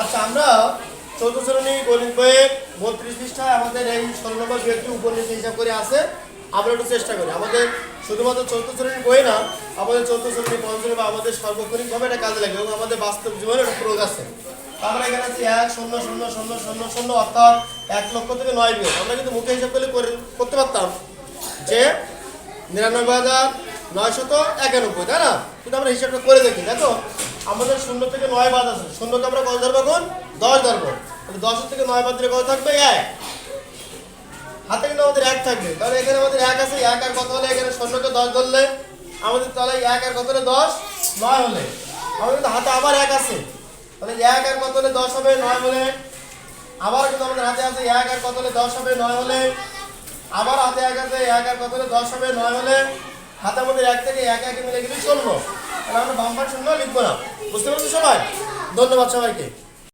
আচ্ছা আমরা চৌদ্দ শ্রেণি গণিত বইয়ের বত্রিশ পৃষ্ঠায় আমাদের এই ষোলো নম্বর বিয়েটি উপন্যাস হিসাব করে আছে। আমরা একটু চেষ্টা করি। আমাদের শুধুমাত্র চৌদ্দ শ্রেণির বই না, আমাদের চৌদ্দ শ্রেণি পঞ্চম বা আমাদের সার্বক্ষণিকভাবে এটা কাজে লাগে এবং আমাদের বাস্তব জীবনে প্রয়োগ আছে। আমরা এখানে আছে এক, শূন্য শূন্য শূন্য শূন্য শূন্য, অর্থাৎ এক লক্ষ থেকে নয় বিয়োগ। আমরা কিন্তু মুখে হিসাব করলে করে, করতে পারতাম যে নিরানব্বই হাজার নয়শত একানব্বই, তাই না? কিন্তু আমরা হিসাবটা করে দেখি দেখো আমাদের শূন্য থেকে নয় বাদ আছে। শূন্যকে আমরা কত ধরবো এখন? দশ ধরবো। তাহলে দশের থেকে নয় বাদ কত থাকবে? এক। হাতে কিন্তু আমাদের এক থাকবে। তাহলে এখানে আমাদের এক আছে। এক আর কত হলে? এখানে শূন্যকে দশ ধরলে আমাদের তাহলে এক আর কত হলে? দশ। নয় হলে। আমাদের কিন্তু হাতে আবার এক আছে। তাহলে এক আর কত হলে? দশ হবে। নয় হলে আবার কিন্তু আমাদের হাতে আছে। এক আর কত হলে? দশ হবে। নয় হলে আবার হাতে এক আছে। এক আর কত হলে? দশ হবে। নয় হলে হাতে আমাদের এক থেকে এক এক মিলে গেলে চলবো। তাহলে আমরা বাম্পার শূন্য লিখব না। বুঝতে পারছ সবাই? ধন্যবাদ সবাইকে।